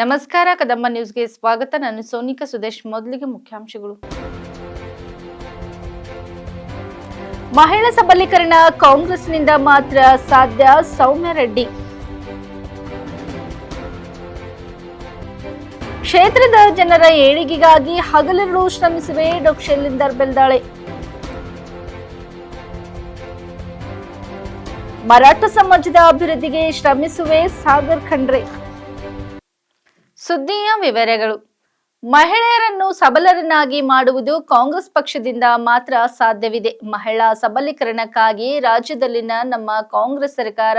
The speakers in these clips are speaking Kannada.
ನಮಸ್ಕಾರ, ಕದಂಬ ನ್ಯೂಸ್ಗೆ ಸ್ವಾಗತ. ನಾನು ಸೋನಿಕಾ ಸುದೇಶ್, ಮೊದಲಿಗೆ ಮುಖ್ಯಾಂಶಗಳು. ಮಹಿಳಾ ಸಬಲೀಕರಣ ಕಾಂಗ್ರೆಸ್ನಿಂದ ಮಾತ್ರ ಸಾಧ್ಯ? ಸೌಮ್ಯ ರೆಡ್ಡಿ. ಕ್ಷೇತ್ರದ ಜನರ ಏಳಿಗೆಗಾಗಿ ಹಗಲಿರುಳು ಶ್ರಮಿಸುವೆ ಡಾಕ್ಟರ್ ಶೈಲಿಂದರ್ ಬೆಲ್ದಾಳೆ. ಮರಾಠ ಸಮಾಜದ ಅಭಿವೃದ್ಧಿಗೆ ಶ್ರಮಿಸುವೆ ಸಾಗರ್ ಖಂಡ್ರೆ. ಸುದ್ದಿಯ ವಿವರಗಳು. ಮಹಿಳೆಯರನ್ನು ಸಬಲರನ್ನಾಗಿ ಮಾಡುವುದು ಕಾಂಗ್ರೆಸ್ ಪಕ್ಷದಿಂದ ಮಾತ್ರ ಸಾಧ್ಯವಿದೆ. ಮಹಿಳಾ ಸಬಲೀಕರಣಕ್ಕಾಗಿ ರಾಜ್ಯದಲ್ಲಿನ ನಮ್ಮ ಕಾಂಗ್ರೆಸ್ ಸರ್ಕಾರ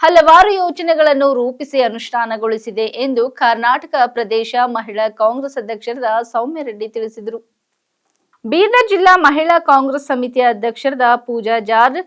ಹಲವಾರು ಯೋಜನೆಗಳನ್ನು ರೂಪಿಸಿ ಅನುಷ್ಠಾನಗೊಳಿಸಿದೆ ಎಂದು ಕರ್ನಾಟಕ ಪ್ರದೇಶ ಮಹಿಳಾ ಕಾಂಗ್ರೆಸ್ ಅಧ್ಯಕ್ಷರಾದ ಸೌಮ್ಯರೆಡ್ಡಿ ತಿಳಿಸಿದರು. ಬೀದರ್ ಜಿಲ್ಲಾ ಮಹಿಳಾ ಕಾಂಗ್ರೆಸ್ ಸಮಿತಿಯ ಅಧ್ಯಕ್ಷರಾದ ಪೂಜಾ ಜಾರ್ಜ್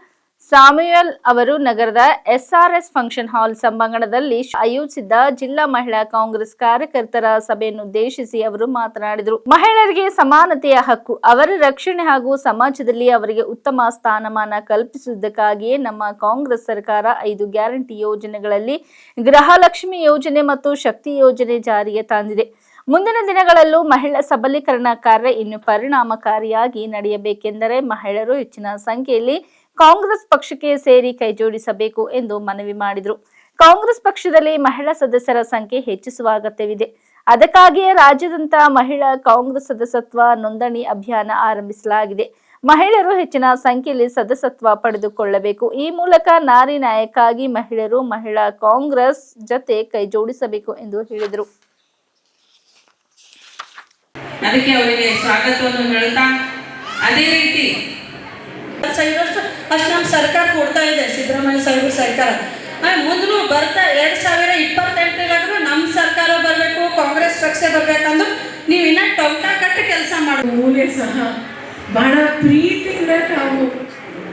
ಸಾಮ್ಯುಯಲ್ ಅವರು ನಗರದ ಎಸ್ಆರ್ಎಸ್ ಫಂಕ್ಷನ್ ಹಾಲ್ ಸಭಾಂಗಣದಲ್ಲಿ ಆಯೋಜಿಸಿದ್ದ ಜಿಲ್ಲಾ ಮಹಿಳಾ ಕಾಂಗ್ರೆಸ್ ಕಾರ್ಯಕರ್ತರ ಸಭೆಯನ್ನು ಉದ್ದೇಶಿಸಿ ಅವರು ಮಾತನಾಡಿದರು. ಮಹಿಳೆಯರಿಗೆ ಸಮಾನತೆಯ ಹಕ್ಕು, ಅವರ ರಕ್ಷಣೆ ಹಾಗೂ ಸಮಾಜದಲ್ಲಿ ಅವರಿಗೆ ಉತ್ತಮ ಸ್ಥಾನಮಾನ ಕಲ್ಪಿಸುವುದಕ್ಕಾಗಿಯೇ ನಮ್ಮ ಕಾಂಗ್ರೆಸ್ ಸರ್ಕಾರ ಐದು ಗ್ಯಾರಂಟಿ ಯೋಜನೆಗಳಲ್ಲಿ ಗೃಹಲಕ್ಷ್ಮಿ ಯೋಜನೆ ಮತ್ತು ಶಕ್ತಿ ಯೋಜನೆ ಜಾರಿಗೆ ತಂದಿದೆ. ಮುಂದಿನ ದಿನಗಳಲ್ಲೂ ಮಹಿಳಾ ಸಬಲೀಕರಣ ಕಾರ್ಯ ಇನ್ನು ಪರಿಣಾಮಕಾರಿಯಾಗಿ ನಡೆಯಬೇಕೆಂದರೆ ಮಹಿಳೆಯರು ಹೆಚ್ಚಿನ ಸಂಖ್ಯೆಯಲ್ಲಿ ಕಾಂಗ್ರೆಸ್ ಪಕ್ಷಕ್ಕೆ ಸೇರಿ ಕೈಜೋಡಿಸಬೇಕು ಎಂದು ಮನವಿ ಮಾಡಿದರು. ಕಾಂಗ್ರೆಸ್ ಪಕ್ಷದಲ್ಲಿ ಮಹಿಳಾ ಸದಸ್ಯರ ಸಂಖ್ಯೆ ಹೆಚ್ಚಿಸುವ ಅಗತ್ಯವಿದೆ. ಅದಕ್ಕಾಗಿಯೇ ರಾಜ್ಯದಂತ ಮಹಿಳಾ ಕಾಂಗ್ರೆಸ್ ಸದಸ್ಯತ್ವ ನೋಂದಣಿ ಅಭಿಯಾನ ಆರಂಭಿಸಲಾಗಿದೆ. ಮಹಿಳೆಯರು ಹೆಚ್ಚಿನ ಸಂಖ್ಯೆಯಲ್ಲಿ ಸದಸ್ಯತ್ವ ಪಡೆದುಕೊಳ್ಳಬೇಕು. ಈ ಮೂಲಕ ನಾರಿ ನಾಯಕಾಗಿ ಮಹಿಳೆಯರು ಮಹಿಳಾ ಕಾಂಗ್ರೆಸ್ ಜತೆ ಕೈಜೋಡಿಸಬೇಕು ಎಂದು ಹೇಳಿದರು. ಅದಕ್ಕೆ ಅವರಿಗೆ ಸ್ವಾಗತವನ್ನು ಹೇಳ್ತಾ ಅದೇ ರೀತಿ ಅಷ್ಟು ನಮ್ಮ ಸರ್ಕಾರ ಕೊಡ್ತಾ ಇದೆ, ಸಿದ್ದರಾಮಯ್ಯ ಸಾಹೇಬ್ರ ಸರ್ಕಾರ. ಮುಂದೂ ಬರ್ತಾ ಎರಡು ಸಾವಿರ ಇಪ್ಪತ್ತೆಂಟರಾದ್ರೂ ನಮ್ಮ ಸರ್ಕಾರ ಬರಬೇಕು, ಕಾಂಗ್ರೆಸ್ ಪಕ್ಷ ಬರಬೇಕಂದ್ರೆ ನೀವು ಇನ್ನ ಟೊಂಟ ಕಟ್ಟಿ ಕೆಲಸ ಮಾಡಿ. ಮೂಲೆ ಸಹ ಬಹಳ ಪ್ರೀತಿಯಿಂದ ತಾವು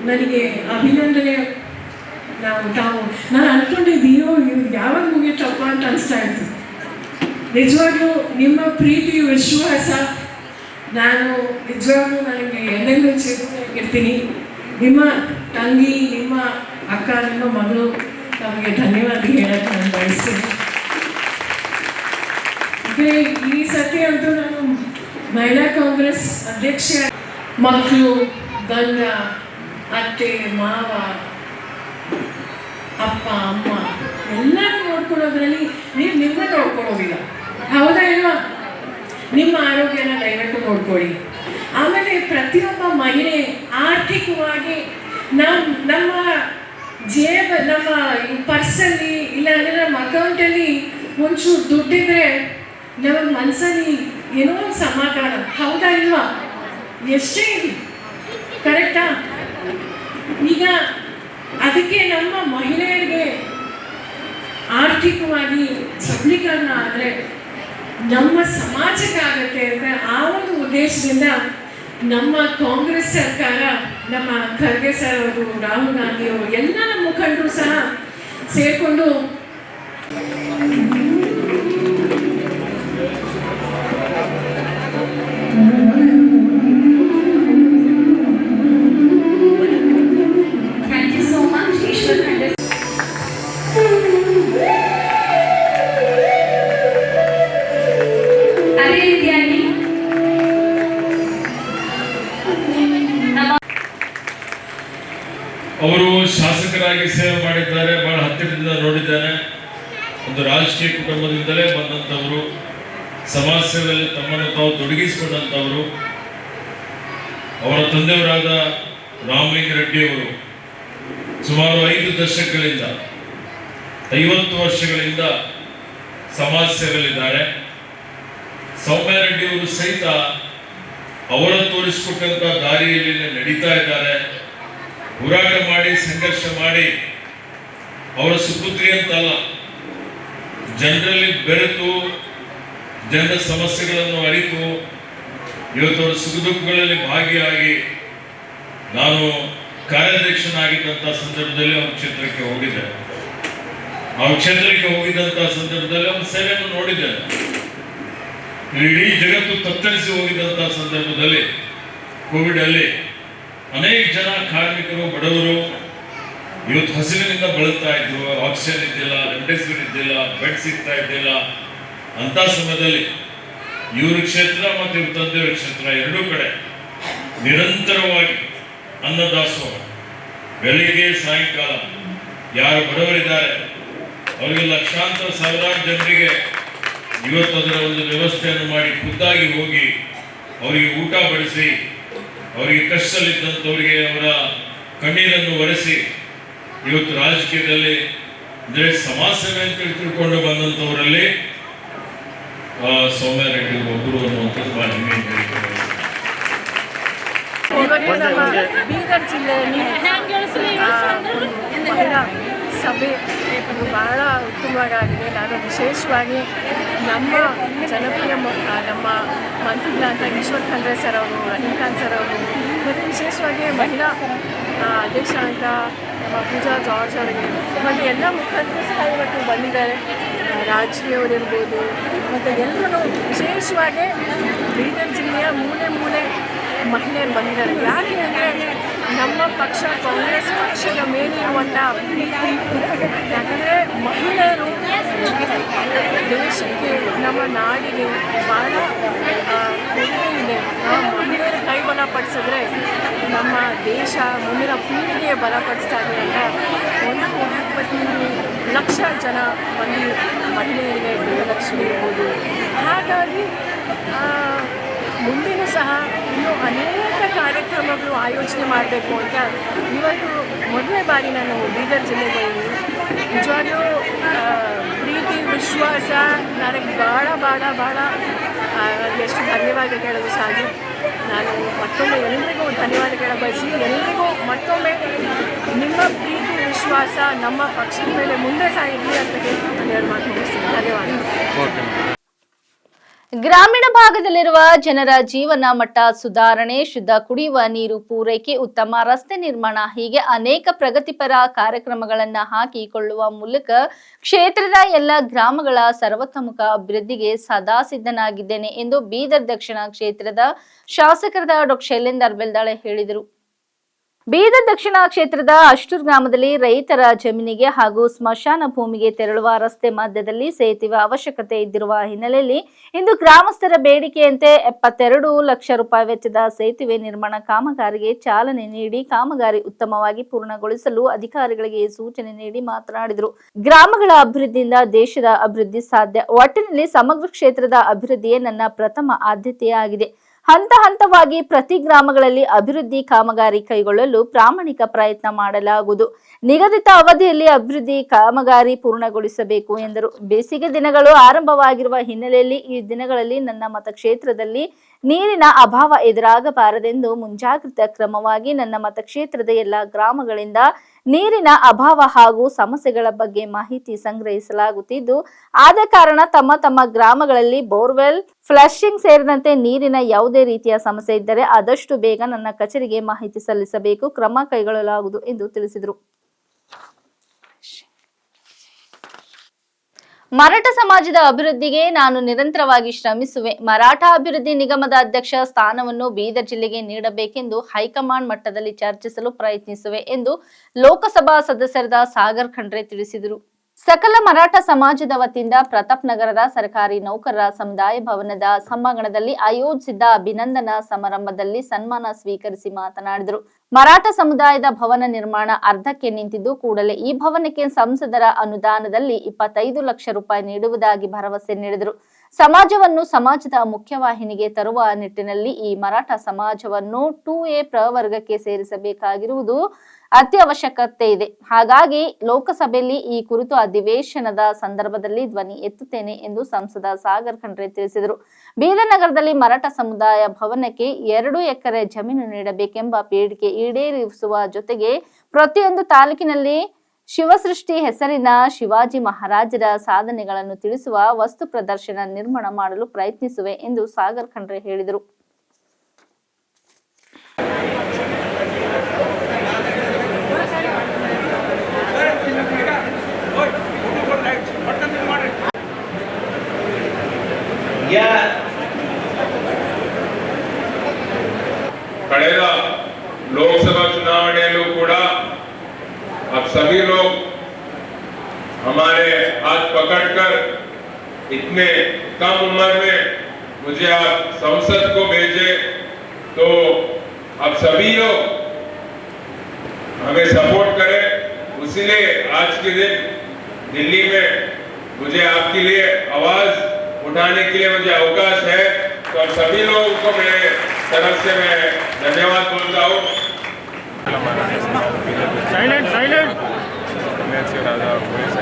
ನನಗೆ ಅಭಿನಂದನೆ. ನಾವು ತಾವು ನಾನು ಅನ್ಕೊಂಡಿದ್ದೀಯೋ ಇವ್ರು ಯಾವಾಗ ಮುಗಿಯುತ್ತಪ್ಪ ಅಂತ ಅನಿಸ್ತಾ ಇತ್ತು. ನಿಜವಾಗ್ಲೂ ನಿಮ್ಮ ಪ್ರೀತಿ ವಿಶ್ವಾಸ. ನಾನು ನಿಜವಾಗ್ಲೂ ನನಗೆ ಎಲ್ಲೆಲ್ಲೂ ಇರ್ತೀನಿ. ನಿಮ್ಮ ತಂಗಿ, ನಿಮ್ಮ ಅಕ್ಕ, ನಿಮ್ಮ ಮಗಳು ತಮಗೆ ಧನ್ಯವಾದ ಹೇಳಕ್ಕೆ ನಾನು ಬಯಸ್ತೀನಿ. ಈ ಸತಿ ಅಂತೂ ನಾನು ಮಹಿಳಾ ಕಾಂಗ್ರೆಸ್ ಅಧ್ಯಕ್ಷ ಮಕ್ಕಳು, ಗಂಡ, ಅತ್ತೆ, ಮಾವ, ಅಪ್ಪ, ಅಮ್ಮ ಎಲ್ಲರೂ ನೋಡ್ಕೊಳ್ಳೋದ್ರಲ್ಲಿ ನೀವು ನಿಮ್ಮ ನೋಡ್ಕೊಳ್ಳೋದಿಲ್ಲ. ಹೌದಾ ಇಲ್ವಾ? ನಿಮ್ಮ ಆರೋಗ್ಯನ ದಯವಿಟ್ಟು ನೋಡ್ಕೊಳ್ಳಿ. ಆಮೇಲೆ ಪ್ರತಿಯೊಬ್ಬ ಮಹಿಳೆ ಆರ್ಥಿಕವಾಗಿ ನಮ್ಮ ನಮ್ಮ ಜೇಬ, ನಮ್ಮ ಪರ್ಸಲ್ಲಿ ಇಲ್ಲಾಂದರೆ ನಮ್ಮ ಅಕೌಂಟಲ್ಲಿ ಒಂಚೂರು ದುಡ್ಡಿದ್ರೆ ನಮ್ಮ ಮನಸ್ಸಲ್ಲಿ ಏನೋ ಒಂದು ಸಮಾಧಾನ. ಹೌದಾ ಇಲ್ವಾ? ಎಷ್ಟೇ ಕರೆಕ್ಟಾ ಈಗ ಅದಕ್ಕೆ ನಮ್ಮ ಮಹಿಳೆಯರಿಗೆ ಆರ್ಥಿಕವಾಗಿ ಸಬಲೀಕರಣ ಆದರೆ ನಮ್ಮ ಸಮಾಜಕ್ಕೆ ಆಗುತ್ತೆ ಅಂತ ಆ ಒಂದು ಉದ್ದೇಶದಿಂದ ನಮ್ಮ ಕಾಂಗ್ರೆಸ್ ಸರ್ಕಾರ ನಮ್ಮ ಖರ್ಗೆ ಸರ್ ಅವರು ರಾಹುಲ್ ಗಾಂಧಿ ಅವರು ಎಲ್ಲ ಮುಖಂಡರು ಸಹ ಸೇರಿಕೊಂಡು ಸಮಾಜ ಸೇವೆಯಲ್ಲಿ ತಮ್ಮನ್ನು ತಾವು ತೊಡಗಿಸಿಕೊಂಡಂಥವರು, ಅವರ ತಂದೆಯವರಾದ ಅವರು ಸುಮಾರು ಐದು ದಶಕಗಳಿಂದ, ಐವತ್ತು ವರ್ಷಗಳಿಂದ ಸಮಾಜ ಸೇವೆಯಲ್ಲಿದ್ದಾರೆ ಸೌಮ್ಯ ರೆಡ್ಡಿ ಅವರು ಸಹಿತ ಅವರ ತೋರಿಸಿಕೊಟ್ಟಂತ ದಾರಿಯಲ್ಲಿ ನಡೀತಾ ಇದ್ದಾರೆ. ಹೋರಾಟ ಮಾಡಿ, ಸಂಘರ್ಷ ಮಾಡಿ, ಅವರ ಸುಪುತ್ರಿ ಅಂತಲ್ಲ, ಜನರಲ್ಲಿ ಬೆರೆತು ಜನರ ಸಮಸ್ಯೆಗಳನ್ನು ಅರಿತು ಇವತ್ತು ಅವರ ಸುಖ ದುಃಖಗಳಲ್ಲಿ ಭಾಗಿಯಾಗಿ ನಾನು ಕಾರ್ಯಾಧ್ಯಕ್ಷನಾಗಿದ್ದಂಥ ಸಂದರ್ಭದಲ್ಲಿ ಅವನ ಕ್ಷೇತ್ರಕ್ಕೆ ಹೋಗಿದ್ದೆ. ಆ ಕ್ಷೇತ್ರಕ್ಕೆ ಹೋಗಿದ್ದಂಥ ಸಂದರ್ಭದಲ್ಲಿ ಅವನ ಸೇವೆಯನ್ನು ನೋಡಿದ್ದೇನೆ ಇಡೀ ಜಗತ್ತು ತತ್ತರಿಸಿ ಹೋಗಿದ್ದಂಥ ಸಂದರ್ಭದಲ್ಲಿ ಕೋವಿಡ್ ಅಲ್ಲಿ ಅನೇಕ ಜನ ಕಾರ್ಮಿಕರು, ಬಡವರು ಇವತ್ತು ಹಸಿವಿನಿಂದ ಬಳಲ್ತಾ ಇದ್ರು. ಆಕ್ಸಿಜನ್ ಇದ್ದಿಲ್ಲ, ರೆಮ್ಡೆಸಿವಿರ್ ಇದ್ದಿಲ್ಲ, ಬೆಡ್ ಸಿಗ್ತಾ ಇದ್ದಿಲ್ಲ. ಅಂತ ಸಮಯದಲ್ಲಿ ಇವ್ರ ಕ್ಷೇತ್ರ ಮತ್ತು ಇವ್ರ ಕ್ಷೇತ್ರ ಎರಡೂ ಕಡೆ ನಿರಂತರವಾಗಿ ಅನ್ನದಾಸೋಹ. ಬೆಳಿಗ್ಗೆ, ಸಾಯಂಕಾಲ ಯಾರು ಬಡವರಿದ್ದಾರೆ, ಅವರಿಗೆ ಲಕ್ಷಾಂತರ ಸಾವಿರಾರು ಜನರಿಗೆ ಇವತ್ತು ಅದರ ಒಂದು ವ್ಯವಸ್ಥೆಯನ್ನು ಮಾಡಿ ಖುದ್ದಾಗಿ ಹೋಗಿ ಅವರಿಗೆ ಊಟ ಬಡಿಸಿ, ಅವರಿಗೆ ಕಷ್ಟದಲ್ಲಿದ್ದಂಥವರಿಗೆ ಅವರ ಕಣ್ಣೀರನ್ನು ಒರೆಸಿ, ಇವತ್ತು ರಾಜಕೀಯದಲ್ಲಿ ಅಂದರೆ ಸಮಾಜ ಸೇವೆ ಅಂತ ತಿಳ್ಕೊಂಡು ಬಂದಂಥವರಲ್ಲಿ ಆ, ಸೌಮ್ಯ ರೆಡ್ಡಿ ಒಬ್ಬರು ಅನ್ನುವಂಥದ್ದು ಭಾಳ ಬೀದರ್ ಜಿಲ್ಲೆಯಲ್ಲಿ ಸಭೆ ಇದು ಬಹಳ ಉತ್ತಮವಾಗಿದೆ ನಾನು ವಿಶೇಷವಾಗಿ ನಮ್ಮ ಜನಪ್ರಿಯ ನಮ್ಮ ಮಂತ್ರಿಗಳಾದ ಈಶ್ವರ್ ಖಂಡ್ರೆ ಸರ್ ಅವರು ರಜನಿಕಾಂತ್ ಸರ್ ಅವರು ಮತ್ತು ವಿಶೇಷವಾಗಿ ಮಹಿಳಾ ಅಧ್ಯಕ್ಷ ಅಂತ ನಮ್ಮ ಪೂಜಾ ಜಾರ್ಜ್ ಅವರಿಗೆ ಮತ್ತು ಎಲ್ಲ ಮುಖಂಡರು ಸಹ ಇವತ್ತು ಬಂದಿದ್ದಾರೆ ಅವರಿರ್ಬೋದು ಮತ್ತು ಎಲ್ಲರೂ ವಿಶೇಷವಾಗಿ ಬೀದರ್ ಜಿಲ್ಲೆಯ ಮೂಲೆ ಮೂಲೆ ಮಹಿಳೆಯರು ಬಂದಿದ್ದಾರೆ. ಯಾಕೆ ಅಂದರೆ ನಮ್ಮ ಪಕ್ಷ, ಕಾಂಗ್ರೆಸ್ ಪಕ್ಷದ ಮೇಲಿರುವಂಥ ಪ್ರೀತಿ, ಯಾಕಂದರೆ ಮಹಿಳೆಯರು ದೇಶಕ್ಕೆ, ನಮ್ಮ ನಾಡಿಗೆ ಭಾಳ ಕೊಡುಗೆ ಇದೆ. ನಾವು ಮಹಿಳೆಯರ ಕೈ ಬಲಪಡಿಸಿದ್ರೆ ನಮ್ಮ ದೇಶ ಮುಂದಿನ ಪೀಳಿಗೆ ಬಲಪಡಿಸ್ತಾ ಇದೆ ಅಂತ ಒಂದು ಕೋಟಿ ಲಕ್ಷ ಜನ ಮಂದಿ ಮಹಿಳೆಯರಿಗೆ ಗೃಹಲಕ್ಷ್ಮಿ ಇರ್ಬೋದು. ಹಾಗಾಗಿ ಮುಂದೆನೂ ಸಹ ಇನ್ನೂ ಅನೇಕ ಕಾರ್ಯಕ್ರಮಗಳು ಆಯೋಜನೆ ಮಾಡಬೇಕು ಅಂತ ಇವತ್ತು ಮೊದಲನೇ ಬಾರಿ ನಾನು ಬೀದರ್ ಜಿಲ್ಲೆಗೆ ನಿಜವಾಗ್ಲೂ ಪ್ರೀತಿ, ವಿಶ್ವಾಸ, ನನಗೆ ಭಾಳ ಭಾಳ ಭಾಳ ಎಷ್ಟು ಧನ್ಯವಾದ ಹೇಳೋದು ಸಾಧ್ಯ ನಾನು ಮತ್ತೊಮ್ಮೆ ಎಲ್ಲರಿಗೂ ಧನ್ಯವಾದ ಬಯಸಿ ಎಲ್ಲರಿಗೂ ಮತ್ತೊಮ್ಮೆ ನಿಮ್ಮ ಪ್ರೀತಿ, ವಿಶ್ವಾಸ ನಮ್ಮ ಪಕ್ಷದ ಮೇಲೆ ಮುಂದೆ ಸಹ ಇರಲಿ ಅಂತ ಹೇಳಿ ನಾನು ಧನ್ಯವಾದ ಗ್ರಾಮೀಣ ಭಾಗದಲ್ಲಿರುವ ಜನರ ಜೀವನ ಮಟ್ಟ ಸುಧಾರಣೆ, ಶುದ್ಧ ಕುಡಿಯುವ ನೀರು ಪೂರೈಕೆ, ಉತ್ತಮ ರಸ್ತೆ ನಿರ್ಮಾಣ, ಹೀಗೆ ಅನೇಕ ಪ್ರಗತಿಪರ ಕಾರ್ಯಕ್ರಮಗಳನ್ನ ಹಾಕಿಕೊಳ್ಳುವ ಮೂಲಕ ಕ್ಷೇತ್ರದ ಎಲ್ಲ ಗ್ರಾಮಗಳ ಸರ್ವತೋಮುಖ ಅಭಿವೃದ್ಧಿಗೆ ಸದಾ ಸಿದ್ಧನಾಗಿದ್ದೇನೆ ಎಂದು ಬೀದರ್ ದಕ್ಷಿಣ ಕ್ಷೇತ್ರದ ಶಾಸಕರಾದ ಡಾಕ್ಟರ್ ಶೈಲೇಂದರ್ ಬೆಲ್ದಾಳೆ ಹೇಳಿದರು. ಬೀದರ್ ದಕ್ಷಿಣ ಕ್ಷೇತ್ರದ ಅಷ್ಟೂರ್ ಗ್ರಾಮದಲ್ಲಿ ರೈತರ ಜಮೀನಿಗೆ ಹಾಗೂ ಸ್ಮಶಾನ ಭೂಮಿಗೆ ತೆರಳುವ ರಸ್ತೆ ಮಧ್ಯದಲ್ಲಿ ಸೇತುವೆ ಅವಶ್ಯಕತೆ ಇದ್ದಿರುವ ಹಿನ್ನೆಲೆಯಲ್ಲಿ ಇಂದು ಗ್ರಾಮಸ್ಥರ ಬೇಡಿಕೆಯಂತೆ ಎಪ್ಪತ್ತೆರಡು ಲಕ್ಷ ರೂಪಾಯಿ ವೆಚ್ಚದ ಸೇತುವೆ ನಿರ್ಮಾಣ ಕಾಮಗಾರಿಗೆ ಚಾಲನೆ ನೀಡಿ ಕಾಮಗಾರಿ ಉತ್ತಮವಾಗಿ ಪೂರ್ಣಗೊಳಿಸಲು ಅಧಿಕಾರಿಗಳಿಗೆ ಸೂಚನೆ ನೀಡಿ ಮಾತನಾಡಿದರು. ಗ್ರಾಮಗಳ ಅಭಿವೃದ್ಧಿಯಿಂದ ದೇಶದ ಅಭಿವೃದ್ಧಿ ಸಾಧ್ಯ. ಒಟ್ಟಿನಲ್ಲಿ ಸಮಗ್ರ ಕ್ಷೇತ್ರದ ಅಭಿವೃದ್ಧಿಯೇ ನನ್ನ ಪ್ರಥಮ ಆದ್ಯತೆಯಾಗಿದೆ. ಹಂತ ಹಂತವಾಗಿ ಪ್ರತಿ ಗ್ರಾಮಗಳಲ್ಲಿ ಅಭಿವೃದ್ಧಿ ಕಾಮಗಾರಿ ಕೈಗೊಳ್ಳಲು ಪ್ರಾಮಾಣಿಕ ಪ್ರಯತ್ನ ಮಾಡಲಾಗುವುದು. ನಿಗದಿತ ಅವಧಿಯಲ್ಲಿ ಅಭಿವೃದ್ಧಿ ಕಾಮಗಾರಿ ಪೂರ್ಣಗೊಳಿಸಬೇಕು ಎಂದರು. ಬೇಸಿಗೆ ದಿನಗಳು ಆರಂಭವಾಗಿರುವ ಹಿನ್ನೆಲೆಯಲ್ಲಿ ಈ ದಿನಗಳಲ್ಲಿ ನನ್ನ ಮತಕ್ಷೇತ್ರದಲ್ಲಿ ನೀರಿನ ಅಭಾವ ಎದುರಾಗಬಾರದೆಂದು ಮುಂಜಾಗ್ರತಾ ಕ್ರಮವಾಗಿ ನನ್ನ ಮತಕ್ಷೇತ್ರದ ಎಲ್ಲ ಗ್ರಾಮಗಳಿಂದ ನೀರಿನ ಅಭಾವ ಹಾಗೂ ಸಮಸ್ಯೆಗಳ ಬಗ್ಗೆ ಮಾಹಿತಿ ಸಂಗ್ರಹಿಸಲಾಗುತ್ತಿದ್ದು, ಆದ ಕಾರಣ ತಮ್ಮ ತಮ್ಮ ಗ್ರಾಮಗಳಲ್ಲಿ ಬೋರ್ವೆಲ್, ಫ್ಲಶಿಂಗ್ ಸೇರಿದಂತೆ ನೀರಿನ ಯಾವುದೇ ರೀತಿಯ ಸಮಸ್ಯೆ ಇದ್ದರೆ ಆದಷ್ಟು ಬೇಗ ನನ್ನ ಕಚೇರಿಗೆ ಮಾಹಿತಿ ಸಲ್ಲಿಸಬೇಕು. ಕ್ರಮ ಕೈಗೊಳ್ಳಲಾಗುವುದು ಎಂದು ತಿಳಿಸಿದರು. ಮರಾಠ ಸಮಾಜದ ಅಭಿವೃದ್ಧಿಗೆ ನಾನು ನಿರಂತರವಾಗಿ ಶ್ರಮಿಸುವೆ. ಮರಾಠ ಅಭಿವೃದ್ಧಿ ನಿಗಮದ ಅಧ್ಯಕ್ಷ ಸ್ಥಾನವನ್ನು ಬೀದರ್ ಜಿಲ್ಲೆಗೆ ನೀಡಬೇಕೆಂದು ಹೈಕಮಾಂಡ್ ಮಟ್ಟದಲ್ಲಿ ಚರ್ಚಿಸಲು ಪ್ರಯತ್ನಿಸುವೆ ಎಂದು ಲೋಕಸಭಾ ಸದಸ್ಯರಾದ ಸಾಗರ್ ಖಂಡ್ರೆ ತಿಳಿಸಿದರು. ಸಕಲ ಮರಾಠ ಸಮಾಜದ ವತಿಯಿಂದ ಪ್ರತಾಪ್ ನಗರದ ಸರ್ಕಾರಿ ನೌಕರರ ಸಮುದಾಯ ಭವನದ ಸಮ್ಮಾಂಗಣದಲ್ಲಿ ಆಯೋಜಿಸಿದ್ದ ಅಭಿನಂದನಾ ಸಮಾರಂಭದಲ್ಲಿ ಸನ್ಮಾನ ಸ್ವೀಕರಿಸಿ ಮಾತನಾಡಿದರು. ಮರಾಠ ಸಮುದಾಯದ ಭವನ ನಿರ್ಮಾಣ ಅರ್ಧಕ್ಕೆ ನಿಂತಿದ್ದು, ಕೂಡಲೇ ಈ ಭವನಕ್ಕೆ ಸಂಸದರ ಅನುದಾನದಲ್ಲಿ ಇಪ್ಪತ್ತೈದು ಲಕ್ಷ ರೂಪಾಯಿ ನೀಡುವುದಾಗಿ ಭರವಸೆ ನೀಡಿದರು. ಸಮಾಜವನ್ನು ಸಮಾಜದ ಮುಖ್ಯವಾಹಿನಿಗೆ ತರುವ ನಿಟ್ಟಿನಲ್ಲಿ ಈ ಮರಾಠ ಸಮಾಜವನ್ನು ಟೂ ಎ ಪ್ರವರ್ಗಕ್ಕೆ ಸೇರಿಸಬೇಕಾಗಿರುವುದು ಅತ್ಯವಶ್ಯಕತೆ ಇದೆ. ಹಾಗಾಗಿ ಲೋಕಸಭೆಯಲ್ಲಿ ಈ ಕುರಿತು ಅಧಿವೇಶನದ ಸಂದರ್ಭದಲ್ಲಿ ಧ್ವನಿ ಎತ್ತುತ್ತೇನೆ ಎಂದು ಸಂಸದ ಸಾಗರ್ ಖಂಡ್ರೆ ತಿಳಿಸಿದರು. ಬೀದನಗರದಲ್ಲಿ ಮರಾಠ ಸಮುದಾಯ ಭವನಕ್ಕೆ ಎರಡು ಎಕರೆ ಜಮೀನು ನೀಡಬೇಕೆಂಬ ಬೇಡಿಕೆ ಈಡೇರಿಸುವ ಜೊತೆಗೆ ಪ್ರತಿಯೊಂದು ತಾಲೂಕಿನಲ್ಲಿ ಶಿವಸೃಷ್ಟಿ ಹೆಸರಿನ ಶಿವಾಜಿ ಮಹಾರಾಜರ ಸಾಧನೆಗಳನ್ನು ತಿಳಿಸುವ ವಸ್ತು ಪ್ರದರ್ಶನ ನಿರ್ಮಾಣ ಮಾಡಲು ಪ್ರಯತ್ನಿಸುವೆ ಎಂದು ಸಾಗರ್ ಖಂಡ್ರೆ ಹೇಳಿದರು. या। ಕಳೆದ ಲೋಕಸಭಾ ಚುನಾವಣೆಯಲ್ಲೂ अब सभी लोग हमारे हाथ पकड़कर इतने कम उम्र में मुझे आप संसद को भेजे तो अब सभी लोग हमें सपोर्ट करें। उसी आज के दिन दिल्ली में मुझे आपके लिए आवाज़ उठाने के लिए मुझे अवकाश है तो आप सभी लोगों को मेरे तरफ से मैं धन्यवाद बोलता हूँ ಸೈಲೆಂಟ್ ಸೈಲೆಂಟ್ ನೇಚರಾದ ಪೊಲೀಸ್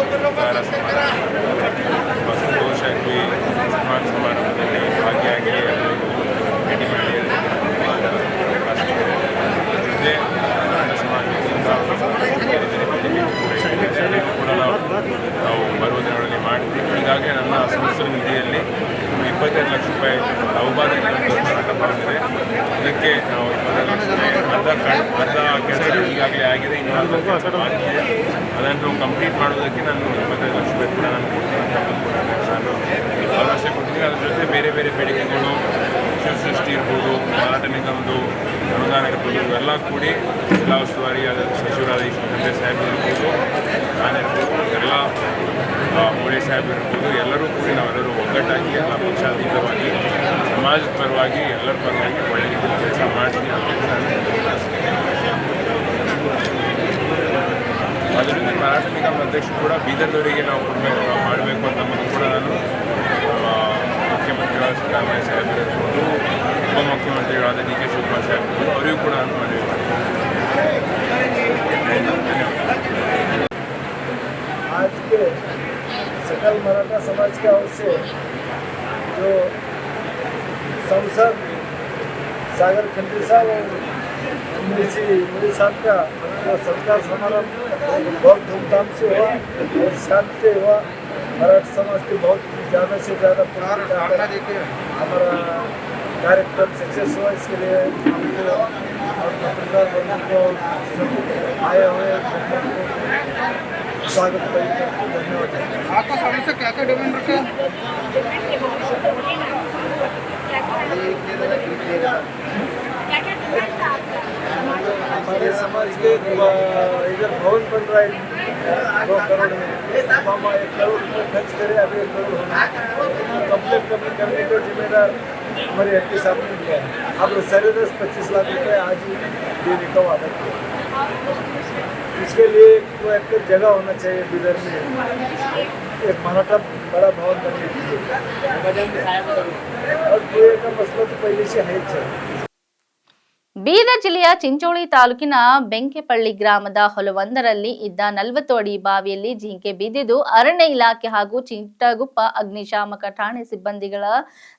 ಉಪಕಾರ ಸಮಾರಂಭ ತುಂಬ ಸಂತೋಷವಾಗಿ ಸಮಾನ ಸಮಾರಂಭದಲ್ಲಿ ಭಾಗಿಯಾಗಿ ಎಲ್ಲರಿಗೂ ಭೇಟಿ ಮಾಡಿ ಅವಕಾಶ ಕೊಟ್ಟಿದೆ. ಜೊತೆ ನನ್ನ ಸಮಾಜದಿಂದ ಬೇರೆ ಬೇರೆ ಬೇರೆ ಬೇರೆ ಎಲ್ಲರಿಗೂ ಕೂಡ ನಾವು ನಾವು ಬರುವುದರೊಳಗೆ ಮಾಡ್ತೀವಿ ಈಗಾಗಲೇ ನನ್ನ ಸಂಸ್ಥೆ ನಿಧಿಯಲ್ಲಿ ಇಪ್ಪತ್ತೈದು ಲಕ್ಷ ರೂಪಾಯಿ ಬಹುಮಾನ ಬಂದಿದೆ. ಇದಕ್ಕೆ ನಾವು ಇಪ್ಪತ್ತೈದು ಅರ್ಧ ಅರ್ಧ ಕೆಲಸ ಈಗಾಗಲೇ ಆಗಿದೆ. ಇನ್ನೊಂದು ಅದನ್ನು ಕಂಪ್ಲೀಟ್ ಮಾಡೋದಕ್ಕೆ ನಾನು ಇಪ್ಪತ್ತೈದು ಲಕ್ಷ ರೂಪಾಯಿ ಕೂಡ ನಾನು ನಾನು ಅವಕಾಶ ಕೊಡ್ತೀನಿ. ಅದ್ರ ಜೊತೆ ಬೇರೆ ಬೇರೆ ಬೇಡಿಕೆಗಳು ಶಿವಸೃಷ್ಟಿ ಇರ್ಬೋದು ಮಾರಾಟ ನಿಗಮದು ಅನುದಾನ ಇರ್ಬೋದು, ಇವೆಲ್ಲ ಕೂಡಿ ಜಿಲ್ಲಾ ಉಸ್ತುವಾರಿ ಸಚಿವರಾದ ಈಶ್ವರ ಸಾಹೇಬ್ ಇರ್ಬೋದು ನಾನಿರ್ಬೋದು ಸಾಹೇಬ್ ಇರ್ಬೋದು ಎಲ್ಲರೂ ಕೂಡಿ ನಾವೆಲ್ಲರೂ ಒಗ್ಗಟ್ಟಾಗಿ ಎಲ್ಲ ಪಕ್ಷಾತೀತವಾಗಿ ಸಮಾಜದ ಪರವಾಗಿ ಎಲ್ಲರ ಪರವಾಗಿ ಒಳ್ಳೆ ರೀತಿಯಲ್ಲಿ ಕೆಲಸ ಮಾಡ್ತೀನಿ ಅಂತ ನಾನು ಅದ್ರ ಜೊತೆ ಮರಾಠ ನಿಗಮ ಅಧ್ಯಕ್ಷರು ಕೂಡ ಬೀದರ್ದವರಿಗೆ ನಾವು ಕೊಡಬೇಕು ಮಾಡಬೇಕು ಅಂತ ಕೂಡ ನಾನು ಮುಖ್ಯಮಂತ್ರಿಗಳ ಸಿದ್ದರಾಮಯ್ಯ ಸಾಹೇಬ್ ಇರ್ಬೋದು ಉಪಮುಖ್ಯಮಂತ್ರಿಗಳಾದ ಡಿ ಕೆ ಶಿವಕುಮಾರ್ ಸಾಹೇಬ್ ಅವರಿಗೂ ಕೂಡ ನಾನು ಮನವಿ ಮಾಡ್ತೀನಿ. सकल मराठा समाज के ओर से जो सांसद सागर खंडी साहब और मुंशी मुंशी साहब का जो सत्कार समारोह बहुत धूमधाम से हुआ और शांति से हुआ। मराठा समाज के बहुत ज़्यादा से ज़्यादा हमारा कार्यक्रम सक्सेस हुआ इसके लिए। और पत्रकार बंधु को आए हुए स्वागत धन्यवाद आपका समस्या क्या क्या डिमांड रखे हमारे समाज के इधर भवन बन रहा है दो करोड़ में हम एक करोड़ खर्च करें अभी एक करोड़ होना करने करने का जिम्मेदार हमारे एम पी साहब ने दिया है। अब साढ़े दस, पच्चीस लाख रुपये आज ही देने का वादा किया उसके लिए तो एक जगह होना चाहिए बिदर में। एक मराठा बड़ा भवन बनने के लिए। और कुएँ का मसला तो पहले से ही है ಬೀದರ್ ಜಿಲ್ಲೆಯ ಚಿಂಚೋಳಿ ತಾಲೂಕಿನ ಬೆಂಕೆಪಳ್ಳಿ ಗ್ರಾಮದ ಹೊಲವೊಂದರಲ್ಲಿ ಇದ್ದ ನಲವತ್ತು ಅಡಿ ಬಾವಿಯಲ್ಲಿ ಜಿಂಕೆ ಬಿದ್ದಿದ್ದು ಅರಣ್ಯ ಇಲಾಖೆ ಹಾಗೂ ಚಿಂಟಗುಪ್ಪ ಅಗ್ನಿಶಾಮಕ ಠಾಣೆ ಸಿಬ್ಬಂದಿಗಳ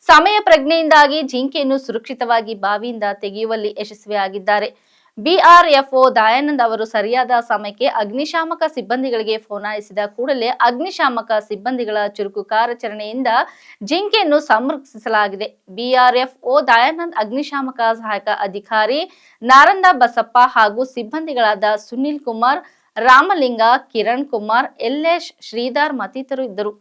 ಸಮಯ ಪ್ರಜ್ಞೆಯಿಂದಾಗಿ ಜಿಂಕೆಯನ್ನು ಸುರಕ್ಷಿತವಾಗಿ ಬಾವಿಯಿಂದ ತೆಗೆಯುವಲ್ಲಿ ಯಶಸ್ವಿಯಾಗಿದ್ದಾರೆ. ಬಿಆರ್ಎಫ್ಒ ದಯಾನಂದ್ ಅವರು ಸರಿಯಾದ ಸಮಯಕ್ಕೆ ಅಗ್ನಿಶಾಮಕ ಸಿಬ್ಬಂದಿಗಳಿಗೆ ಫೋನಾಯಿಸಿದ ಕೂಡಲೇ ಅಗ್ನಿಶಾಮಕ ಸಿಬ್ಬಂದಿಗಳ ಚುರುಕು ಕಾರ್ಯಾಚರಣೆಯಿಂದ ಜಿಂಕೆಯನ್ನು ಸಂರಕ್ಷಿಸಲಾಗಿದೆ ಬಿಆರ್ಎಫ್ಒ ದಯಾನಂದ್ ಅಗ್ನಿಶಾಮಕ ಸಹಾಯಕ ಅಧಿಕಾರಿ ನಾರಂದ ಬಸಪ್ಪ ಹಾಗೂ ಸಿಬ್ಬಂದಿಗಳಾದ ಸುನಿಲ್ ಕುಮಾರ್ ರಾಮಲಿಂಗ ಕಿರಣ್ ಕುಮಾರ್ ಯಲ್ಲೇಶ್ ಶ್ರೀಧರ್ ಮತ್ತಿತರರು ಇದ್ದರು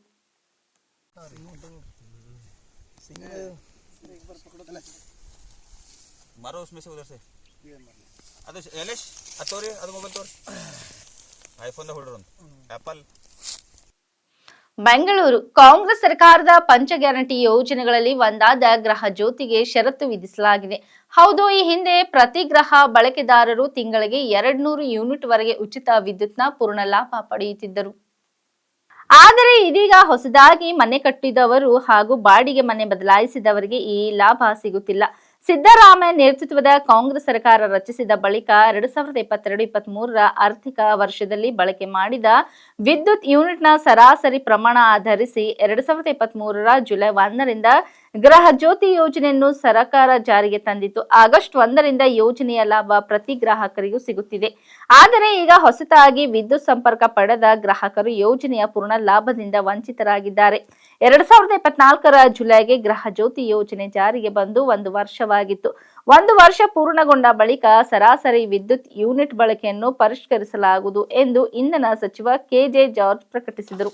मारो उसमें से उधर से ಅದು ಎಲೇಶ್ ಅದು ಮೊಬೈಲ್ ತೋರಿ ಐಫೋನ್ ಆಪಲ್ ಬೆಂಗಳೂರು ಕಾಂಗ್ರೆಸ್ ಸರ್ಕಾರದ ಪಂಚ ಗ್ಯಾರಂಟಿ ಯೋಜನೆಗಳಲ್ಲಿ ಒಂದಾದ ಗ್ರಹ ಜ್ಯೋತಿಗೆ ಷರತ್ತು ವಿಧಿಸಲಾಗಿದೆ. ಹೌದು, ಈ ಹಿಂದೆ ಪ್ರತಿ ಗ್ರಹ ಬಳಕೆದಾರರು ತಿಂಗಳಿಗೆ ಎರಡ್ ನೂರು ಯೂನಿಟ್ ವರೆಗೆ ಉಚಿತ ವಿದ್ಯುತ್ನ ಪೂರ್ಣ ಲಾಭ ಪಡೆಯುತ್ತಿದ್ದರು. ಆದರೆ ಇದೀಗ ಹೊಸದಾಗಿ ಮನೆ ಕಟ್ಟಿದವರು ಹಾಗೂ ಬಾಡಿಗೆ ಮನೆ ಬದಲಾಯಿಸಿದವರಿಗೆ ಈ ಲಾಭ ಸಿಗುತ್ತಿಲ್ಲ. ಸಿದ್ದರಾಮಯ್ಯ ನೇತೃತ್ವದ ಕಾಂಗ್ರೆಸ್ ಸರ್ಕಾರ ರಚಿಸಿದ ಬಳಿಕ ಎರಡು ಸಾವಿರದ ಇಪ್ಪತ್ತೆರಡು ಇಪ್ಪತ್ತ್ ಮೂರರ ಆರ್ಥಿಕ ವರ್ಷದಲ್ಲಿ ಬಳಕೆ ಮಾಡಿದ ವಿದ್ಯುತ್ ಯೂನಿಟ್ನ ಸರಾಸರಿ ಪ್ರಮಾಣ ಆಧರಿಸಿ ಎರಡು ಸಾವಿರದ ಇಪ್ಪತ್ತ್ ಮೂರರ ಜುಲೈ ಒಂದರಿಂದ ಗೃಹ ಜ್ಯೋತಿ ಯೋಜನೆಯನ್ನು ಸರ್ಕಾರ ಜಾರಿಗೆ ತಂದಿತ್ತು. ಆಗಸ್ಟ್ ಒಂದರಿಂದ ಯೋಜನೆಯ ಲಾಭ ಪ್ರತಿ ಗ್ರಾಹಕರಿಗೂ ಸಿಗುತ್ತಿದೆ. ಆದರೆ ಈಗ ಹೊಸತಾಗಿ ವಿದ್ಯುತ್ ಸಂಪರ್ಕ ಪಡೆದ ಗ್ರಾಹಕರು ಯೋಜನೆಯ ಪೂರ್ಣ ಲಾಭದಿಂದ ವಂಚಿತರಾಗಿದ್ದಾರೆ. ಎರಡ್ ಸಾವಿರದ ಇಪ್ಪತ್ನಾಲ್ಕರ ಜುಲೈಗೆ ಗೃಹ ಜ್ಯೋತಿ ಯೋಜನೆ ಜಾರಿಗೆ ಬಂದು ಒಂದು ವರ್ಷವಾಗಿತ್ತು. ಒಂದು ವರ್ಷ ಪೂರ್ಣಗೊಂಡ ಬಳಿಕ ಸರಾಸರಿ ವಿದ್ಯುತ್ ಯೂನಿಟ್ ಬಳಕೆಯನ್ನು ಪರಿಷ್ಕರಿಸಲಾಗುವುದು ಎಂದು ಇಂಧನ ಸಚಿವ ಕೆಜೆ ಜಾರ್ಜ್ ಪ್ರಕಟಿಸಿದರು.